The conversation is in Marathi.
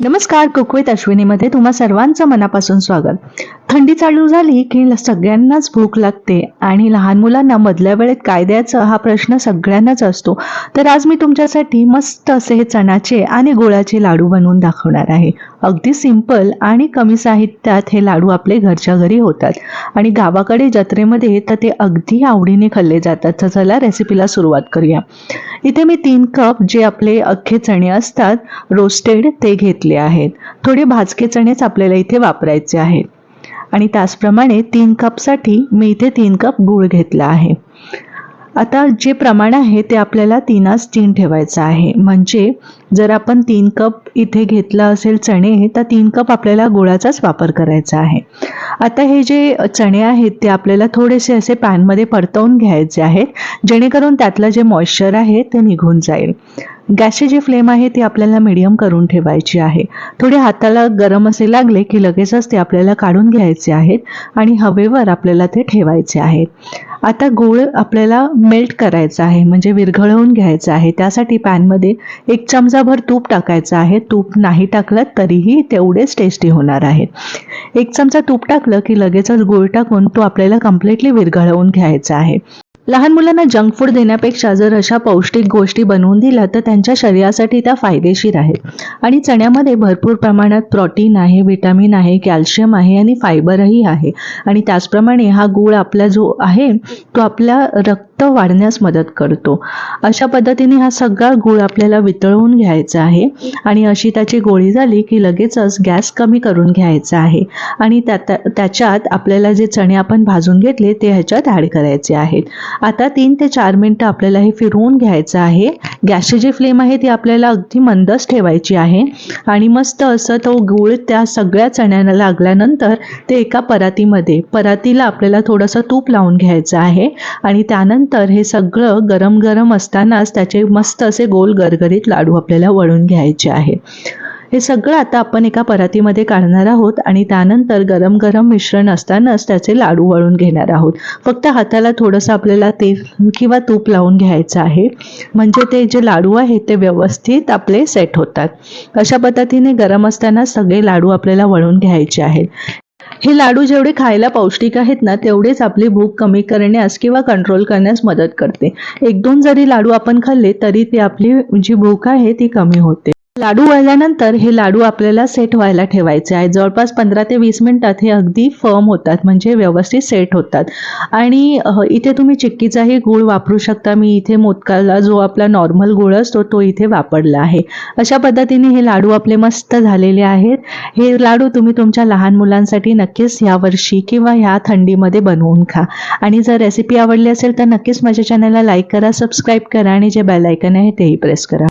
नमस्कार कुकवेत अश्विनीमध्ये तुम्हा सर्वांचं मनापासून स्वागत. थंडी चालू झाली की सगळ्यांनाच भूक लागते आणि लहान मुलांना मधल्या वेळेत काय द्यायचं हा प्रश्न सगळ्यांनाच असतो. तर आज मी तुमच्यासाठी मस्त असे हे चणाचे आणि गुळाचे लाडू बनवून दाखवणार आहे. अगदी सिंपल आणि कमी साहित्यात हे लाडू आपले घरच्या घरी होतात. आणि गावाकडे जत्रेमध्ये तर ते अगदी आवडीने खाल्ले जातात. तर चला रेसिपीला सुरुवात करूया. इथे मी तीन कप जे आपले अख्खे चणे असतात रोस्टेड ते घेतले आहेत. थोडे भाजके चणेच आपल्याला इथे वापरायचे आहेत. आणि त्याचप्रमाणे तीन कपसाठी मी इथे तीन कप गूळ घेतला आहे. आता जे प्रमाण आहे ते आपल्याला तीनास तीन ठेवायचं आहे. म्हणजे जर आपण तीन कप इथे घेतलं असेल चणे तर तीन कप आपल्याला गुळाचाच वापर करायचा आहे. आता हे जे चणे आहेत ते आपल्याला थोडेसे असे पॅनमध्ये परतवून घ्यायचे आहेत जेणेकरून त्यातलं जे मॉइश्चर आहे ते निघून जाईल. गॅसची जी फ्लेम आहे ती आपल्याला मिडियम करून ठेवायची आहे. थोडे हाताला गरम असे लागले की लगेचच ते आपल्याला काढून घ्यायचे आहेत आणि हवेवर आपल्याला ते ठेवायचे आहेत. आता गूळ आपल्याला मेल्ट करायचा आहे म्हणजे विरघळवून घ्यायचं आहे. त्यासाठी पॅनमध्ये एक चमचाभर तूप टाकायचं आहे. तूप नाही टाकलं तरीही तेवढेच टेस्टी होणार आहेत एक चमचा तूप टाकलं की लगेचच गूळ टाकून तो आपल्याला कम्प्लिटली विरघळवून घ्यायचा आहे. लहान मुलांना जंक फूड देण्यापेक्षा जर अशा पौष्टिक गोष्टी बनवून दिल्या तर त्यांच्या शरीरासाठी त्या फायदेशीर आहेत. आणि चण्यामध्ये भरपूर प्रमाणात प्रोटीन आहे विटॅमिन आहे कॅल्शियम आहे आणि फायबरही आहे. आणि त्याचप्रमाणे हा गूळ आपला जो आहे तो आपल्या रक्त वाढण्यास मदत करतो. अशा पद्धतीने हा सगळा गूळ आपल्याला वितळवून घ्यायचा आहे आणि अशी त्याची गोळी झाली की लगेचच गॅस कमी करून घ्यायचा आहे आणि त्यात त्याच्यात आपल्याला जे चणे आपण भाजून घेतले ते ह्याच्यात ॲड करायचे आहेत. आता तीन ते चार मिनटं आपल्याला हे फिरवून घ्यायचं आहे. गॅसची जी फ्लेम आहे ती आपल्याला अगदी मंदच ठेवायची आहे आणि मस्त असं तो गूळ त्या सगळ्या चण्याला लागल्यानंतर ते एका परातीमध्ये परातीला आपल्याला थोडंसं तूप लावून घ्यायचं आहे आणि त्यानंतर हे सगळं गरम गरम असतानाच त्याचे मस्त असे गोल गरगरीत लाडू आपल्याला वळून घ्यायचे आहे. हे सगळं आता आपण एका परातीमध्ये काढणार आहोत आणि त्यानंतर गरम गरम मिश्रण असतानाच त्याचे लाडू वळून घेणार आहोत. फक्त हाताला थोडंसं आपल्याला तेल किंवा तूप लावून घ्यायचं आहे. म्हणजे ते जे लाडू आहेत ते व्यवस्थित आपले सेट होतात. अशा पद्धतीने गरम असताना सगळे लाडू आपल्याला वळून घ्यायचे आहेत. हे लाडू जेवढे खायला पौष्टिक आहेत ना तेवढेच आपली भूक कमी करण्यास किंवा कंट्रोल करण्यास मदत करते. एक दोन जरी लाडू आपण खाल्ले तरी ती आपली जी भूक आहे ती कमी होते. लाडू वळल्यानंतर हे लाडू आपल्याला सेट व्हायला ठेवायचे आहे जवळपास पंधरा ते वीस मिनटात हे अगदी फर्म होतात म्हणजे व्यवस्थित सेट होतात. आणि इथे तुम्ही चिक्कीचाही गूळ वापरू शकता. मी इथे मोदकाला जो आपला नॉर्मल गूळ असतो तो इथे वापरला आहे. अशा पद्धतीने हे लाडू आपले मस्त झालेले आहेत. हे लाडू तुम्ही तुमच्या लहान मुलांसाठी नक्कीच यावर्षी किंवा ह्या थंडीमध्ये बनवून खा. आणि जर रेसिपी आवडली असेल तर नक्कीच माझ्या चॅनलला लाईक करा सबस्क्राईब करा आणि जे बेलायकन आहे तेही प्रेस करा.